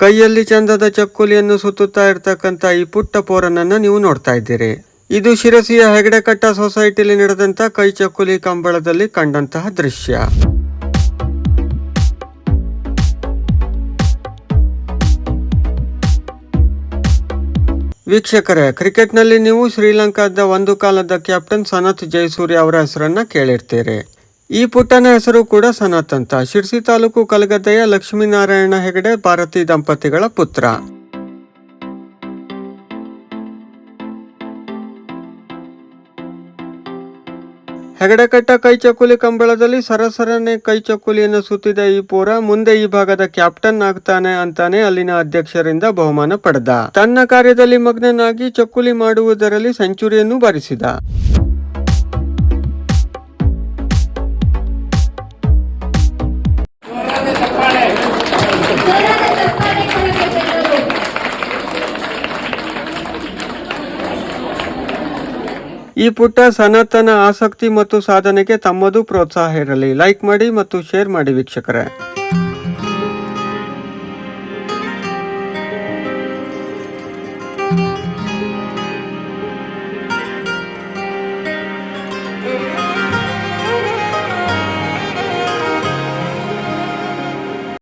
ಕೈಯಲ್ಲಿ ಚಂದದ ಚಕ್ಕುಲಿಯನ್ನು ಸುತ್ತುತ್ತಾ ಇರ್ತಕ್ಕಂಥ ಈ ಪುಟ್ಟ ಪೋರನನ್ನ ನೀವು ನೋಡ್ತಾ ಇದ್ದೀರಿ. ಇದು ಶಿರಸಿಯ ಹೆಗಡೆಕಟ್ಟ ಸೊಸೈಟಿಲಿ ನಡೆದಂತ ಕೈ ಚಕ್ಕುಲಿ ಕಂಬಳದಲ್ಲಿ ಕಂಡಂತಹ ದೃಶ್ಯ. ವೀಕ್ಷಕರೇ, ಕ್ರಿಕೆಟ್ನಲ್ಲಿ ನೀವು ಶ್ರೀಲಂಕಾದ ಒಂದು ಕಾಲದ ಕ್ಯಾಪ್ಟನ್ ಸನತ್ ಜಯಸೂರ್ಯ ಅವರ ಹೆಸರನ್ನ ಕೇಳಿರ್ತೀರಿ. ಈ ಪುಟ್ಟನ ಹೆಸರು ಕೂಡ ಸನಾತಂತ. ಶಿರ್ಸಿ ತಾಲೂಕು ಕಲಗದ್ದೆಯ ಲಕ್ಷ್ಮೀನಾರಾಯಣ ಹೆಗಡೆ ಭಾರತಿ ದಂಪತಿಗಳ ಪುತ್ರ. ಹೆಗಡೆಕಟ್ಟ ಕೈ ಚಕ್ಕುಲಿ ಕಂಬಳದಲ್ಲಿ ಸರಸರನೆ ಕೈ ಚಕ್ಕುಲಿಯನ್ನು ಸುತ್ತಿದ ಈ ಪೂರ ಮುಂದೆ ಈ ಭಾಗದ ಕ್ಯಾಪ್ಟನ್ ಆಗ್ತಾನೆ ಅಂತಾನೆ ಅಲ್ಲಿನ ಅಧ್ಯಕ್ಷರಿಂದ ಬಹುಮಾನ ಪಡೆದ. ತನ್ನ ಕಾರ್ಯದಲ್ಲಿ ಮಗ್ನನಾಗಿ ಚಕ್ಕುಲಿ ಮಾಡುವುದರಲ್ಲಿ ಸೆಂಚುರಿಯನ್ನು ಬಾರಿಸಿದ. ಈ ಪುಟ್ಟ ಸನಾತನ ಆಸಕ್ತಿ ಮತ್ತು ಸಾಧನೆಗೆ ತಮ್ಮದು ಪ್ರೋತ್ಸಾಹ ಇರಲಿ. ಲೈಕ್ ಮಾಡಿ ಮತ್ತು ಶೇರ್ ಮಾಡಿ ವೀಕ್ಷಕರೇ.